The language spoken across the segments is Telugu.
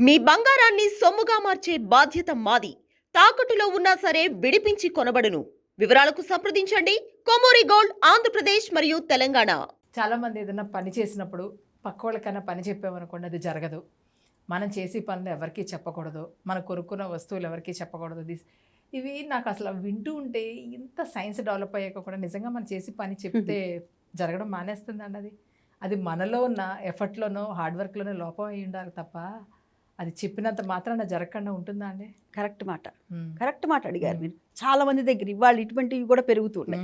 మీ బంగారాన్ని సొమ్ముగా మార్చే బాధ్యత మాది. తాకట్టులో ఉన్నా సరే విడిపించి కొనబడును. వివరాలకు సంప్రదించండి. కొమూరి గోల్డ్ ఆంధ్రప్రదేశ్ మరియు తెలంగాణ. చాలా మంది ఏదైనా పని చేసినప్పుడు పక్కవాళ్ళకన్నా పని చెప్పామనుకోండి అది జరగదు. మనం చేసే పనులు ఎవరికీ చెప్పకూడదు. మనం కొనుక్కున్న వస్తువులు ఎవరికీ చెప్పకూడదు. ఇవి నాకు అసలు వింటూ ఉంటే ఇంత సైన్స్ డెవలప్ అయ్యాక కూడా నిజంగా మనం చేసి పని చెప్తే జరగడం మానేస్తుందండి అది. అది మనలో ఉన్న ఎఫర్ట్లోనో హార్డ్ వర్క్లోనో లోపం అయి ఉండాలి తప్ప అది చెప్పినంత మాత్రాన జరగకుండా ఉంటుందా అండి కరెక్ట్ మాట. కరెక్ట్ మాట అడిగారు. మీరు చాలా మంది దగ్గర ఇవాళ ఇటువంటివి కూడా పెరుగుతున్నాయి.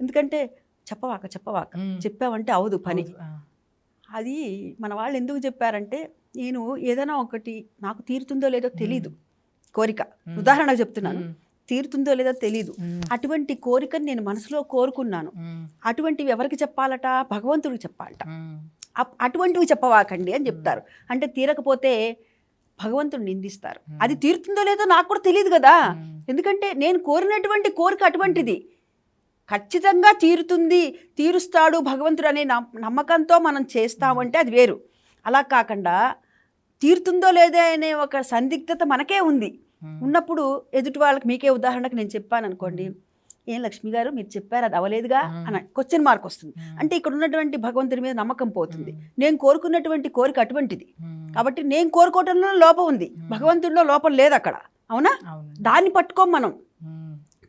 ఎందుకంటే చెప్పవాక చెప్పవాక. చెప్పావంటే అవదు పని. అది మన వాళ్ళు ఎందుకు చెప్పారంటే నేను ఏదైనా ఒకటి నాకు తీరుతుందో లేదో తెలీదు కోరిక. ఉదాహరణకు చెప్తున్నాను. తీరుతుందో లేదో తెలీదు. అటువంటి కోరికను నేను మనసులో కోరుకున్నాను. అటువంటివి ఎవరికి చెప్పాలట భగవంతుడికి చెప్పాలట అటువంటివి చెప్పవాకండి అని చెప్తారు అంటే తీరకపోతే భగవంతుడు నిందిస్తారు. అది తీరుతుందో లేదో నాకు కూడా తెలియదు కదా. ఎందుకంటే నేను కోరినటువంటి కోరిక అటువంటిది. ఖచ్చితంగా తీరుతుంది తీరుస్తాడు భగవంతుడు అనే నమ్- నమ్మకంతో మనం చేస్తామంటే అది వేరు. అలా కాకుండా తీరుతుందో లేదో అనే ఒక సందిగ్ధత మనకే ఉంది. ఉన్నప్పుడు ఎదుటి వాళ్ళకి మీకే ఉదాహరణకు నేను చెప్పాను అనుకోండి ఏం లక్ష్మి గారు? మీరు చెప్పారు అది అవలేదుగా. అని క్వశ్చన్ మార్క్ వస్తుంది. అంటే ఇక్కడ ఉన్నటువంటి భగవంతుడి మీద నమ్మకం పోతుంది. నేను కోరుకున్నటువంటి కోరిక అటువంటిది. కాబట్టి నేను కోరుకోవటంలో లోపం ఉంది. భగవంతుడిలో లోపం లేదు అక్కడ. అవునా. దాన్ని పట్టుకోం మనం.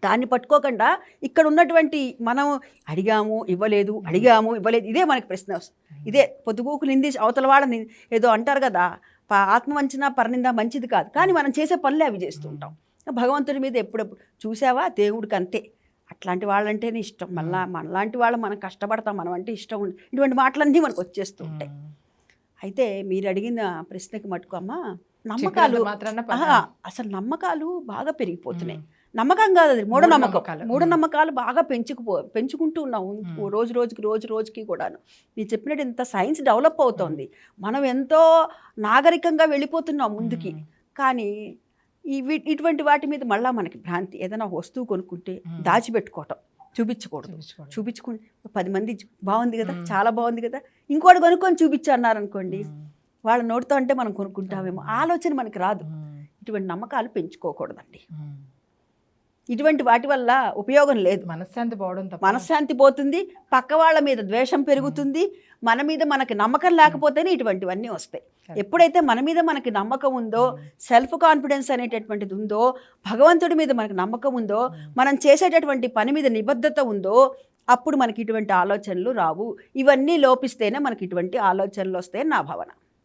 దాన్ని పట్టుకోకుండా ఇక్కడ ఉన్నటువంటి మనం అడిగాము ఇవ్వలేదు అడిగాము ఇవ్వలేదు ఇదే మనకి ప్రశ్న వస్తుంది. ఇదే పొద్దుగూకు నింది అవతల వాళ్ళని ఏదో అంటారు కదా ప- ఆత్మవంచన పరనింద మంచిది కాదు. కానీ మనం చేసే పనులే అవి చేస్తూ ఉంటాం. భగవంతుడి మీద ఎప్పుడప్పుడు చూసావా? దేవుడికి అంతే అట్లాంటి వాళ్ళంటేనే ఇష్టం. మళ్ళా మనలాంటి వాళ్ళు మనం కష్టపడతాం మనం అంటే ఇష్టం ఇటువంటి మాటలన్నీ మనకు వచ్చేస్తూ ఉంటాయి. అయితే మీరు అడిగిన ప్రశ్నకి మటుకు అమ్మ నమ్మకాలు అసలు నమ్మకాలు బాగా పెరిగిపోతున్నాయి. మ్మ్. నమ్మకం కాదు అది మూఢనమ్మకం మూఢనమ్మకాలు. మూఢనమ్మకాలు బాగా పెంచుకుపో పెంచుకుంటూ ఉన్నాం. రోజు రోజుకి రోజు రోజుకి కూడాను. మీరు చెప్పినట్టు ఇంత సైన్స్ డెవలప్ అవుతోంది. మనం ఎంతో నాగరికంగా వెళ్ళిపోతున్నాం ముందుకి. కానీ ఇవి ఇటువంటి వాటి మీద మళ్ళా మనకి భ్రాంతి ఏదైనా వస్తువు కొనుక్కుంటే. దాచిపెట్టుకోవటం చూపించకూడదు చూపించుకోండి. చూపించుకుంటే పది మంది బాగుంది కదా. చాలా బాగుంది కదా ఇంకోటి కొనుక్కొని చూపించన్నారు అనుకోండి. వాళ్ళ నోటితో అంటే మనం కొనుక్కుంటామేమో ఆలోచన మనకి రాదు. ఇటువంటి నమ్మకాలు పెంచుకోకూడదండి. ఇటువంటి వాటి వల్ల ఉపయోగం లేదు. మనశ్శాంతి పోవడం మనశ్శాంతి పోతుంది పక్క వాళ్ళ మీద ద్వేషం పెరుగుతుంది మన మీద మనకి నమ్మకం లేకపోతేనే ఇటువంటివన్నీ వస్తాయి. ఎప్పుడైతే మన మీద మనకి నమ్మకం ఉందో సెల్ఫ్ కాన్ఫిడెన్స్ అనేటటువంటిది ఉందో భగవంతుడి మీద మనకి నమ్మకం ఉందో మనం చేసేటటువంటి పని మీద నిబద్ధత ఉందో అప్పుడు మనకి ఇటువంటి ఆలోచనలు రావు. ఇవన్నీ లోపిస్తేనే మనకి ఇటువంటి ఆలోచనలు వస్తాయని నా భావన.